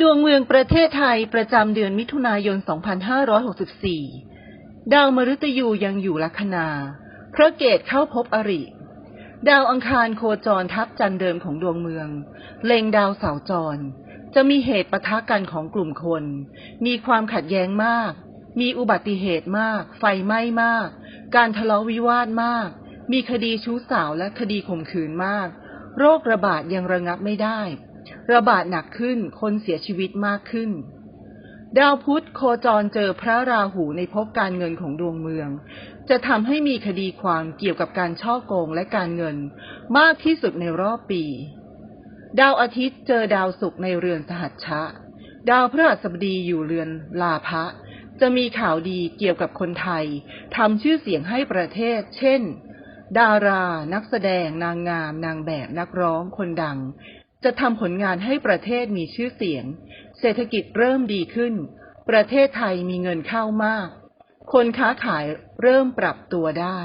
ดวงเมืองประเทศไทยประจำเดือนมิถุนายน 2564 ดาวมฤตยูยังอยู่ลัคนา พระเกตเข้าพบอริ ดาวอังคารโคจรทับจันเดิมของดวงเมือง เล็งดาวเสาจร จะมีเหตุปะทะกันของกลุ่มคน มีความขัดแย้งมาก มีอุบัติเหตุมาก ไฟไหม้มาก การทะเลาะวิวาทมาก มีคดีชู้สาวและคดีข่มขืนมาก โรคระบาดยังระงับไม่ได้ ระบาดหนักขึ้น คนเสียชีวิตมากขึ้น ดาวพุธโคจรเจอพระราหูในภพการเงินของดวงเมือง จะทำให้มีคดีความเกี่ยวกับการช่อโกงและการเงิน มากที่สุดในรอบปี ดาวอาทิตย์เจอดาวศุกร์ในเรือนสหัชชะ ดาวพฤหัสบดีอยู่เรือนลาภะจะมีข่าวดีเกี่ยวกับคนไทยทำชื่อเสียงให้ประเทศ เช่น ดารา นักแสดง นางงาม นางแบบ นักร้อง คนดัง จะทำผลงานให้ประเทศมีชื่อเสียง เศรษฐกิจเริ่มดีขึ้น ประเทศไทยมีเงินเข้ามาก คนค้าขายเริ่มปรับตัวได้